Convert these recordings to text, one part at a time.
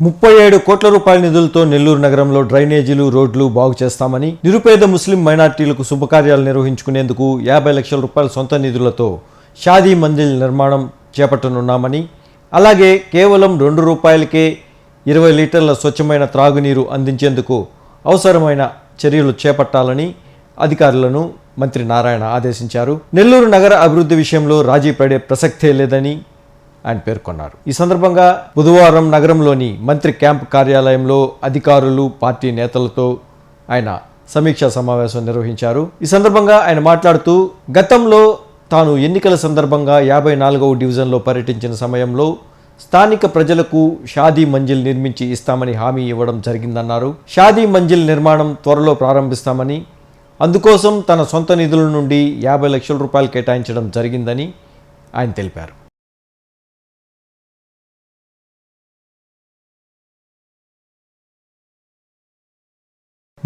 ముప్పై ఏడు కోట్ల రూపాయల నిధులతో నెల్లూరు నగరంలో డ్రైనేజీలు రోడ్లు బాగు చేస్తామని నిరుపేద ముస్లిం మైనార్టీలకు శుభకార్యాలు నిర్వహించుకునేందుకు యాభై లక్షల రూపాయల సొంత నిధులతో షాదీ మందిల్ నిర్మాణం చేపట్టనున్నామని అలాగే కేవలం రెండు రూపాయలకే ఇరవై లీటర్ల స్వచ్ఛమైన త్రాగునీరు అందించేందుకు అవసరమైన చర్యలు చేపట్టాలని అధికారులను మంత్రి నారాయణ ఆదేశించారు. నెల్లూరు నగర అభివృద్ధి విషయంలో రాజీ పడే ప్రసక్తే లేదని ఆయన పేర్కొన్నారు. ఈ సందర్భంగా బుధవారం నగరంలోని మంత్రి క్యాంప్ కార్యాలయంలో అధికారులు పార్టీ నేతలతో ఆయన సమీక్షా సమావేశం నిర్వహించారు. ఈ సందర్భంగా ఆయన మాట్లాడుతూ గతంలో తాను ఎన్నికల సందర్భంగా యాభై నాలుగవ డివిజన్లో పర్యటించిన సమయంలో స్థానిక ప్రజలకు షాదీ మంజిల్ నిర్మించి ఇస్తామని హామీ ఇవ్వడం జరిగిందన్నారు. షాదీ మంజిల్ నిర్మాణం త్వరలో ప్రారంభిస్తామని అందుకోసం తన సొంత నిధుల నుండి యాభై లక్షల రూపాయలు కేటాయించడం జరిగిందని ఆయన తెలిపారు.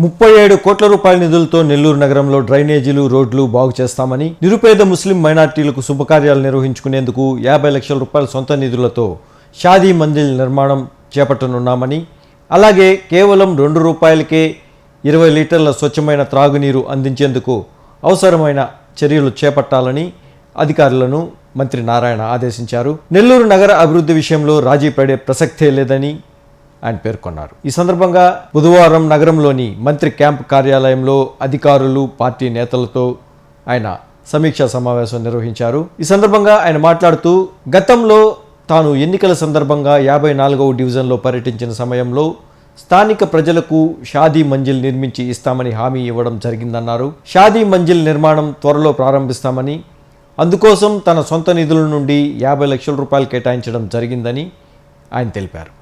ముప్పై ఏడు కోట్ల రూపాయల నిధులతో నెల్లూరు నగరంలో డ్రైనేజీలు రోడ్లు బాగు చేస్తామని నిరుపేద ముస్లిం మైనార్టీలకు శుభకార్యాలు నిర్వహించుకునేందుకు యాభై లక్షల రూపాయల సొంత నిధులతో షాదీ మందిల్ నిర్మాణం చేపట్టనున్నామని అలాగే కేవలం రెండు రూపాయలకే ఇరవై లీటర్ల స్వచ్ఛమైన త్రాగునీరు అందించేందుకు అవసరమైన చర్యలు చేపట్టాలని అధికారులను మంత్రి నారాయణ ఆదేశించారు. నెల్లూరు నగర అభివృద్ధి విషయంలో రాజీ పడే ప్రసక్తే లేదని ఆయన పేర్కొన్నారు ఈ సందర్భంగా బుధవారం నగరంలోని మంత్రి క్యాంప్ కార్యాలయంలో అధికారులు పార్టీ నేతలతో ఆయన సమీక్షా సమావేశం నిర్వహించారు. ఈ సందర్భంగా ఆయన మాట్లాడుతూ గతంలో తాను ఎన్నికల సందర్భంగా యాభై నాలుగవ డివిజన్లో పర్యటించిన సమయంలో స్థానిక ప్రజలకు షాదీ మంజిల్ నిర్మించి ఇస్తామని హామీ ఇవ్వడం జరిగిందన్నారు. షాదీ మంజిల్ నిర్మాణం త్వరలో ప్రారంభిస్తామని అందుకోసం తన సొంత నిధుల నుండి యాభై లక్షల రూపాయలు కేటాయించడం జరిగిందని ఆయన తెలిపారు.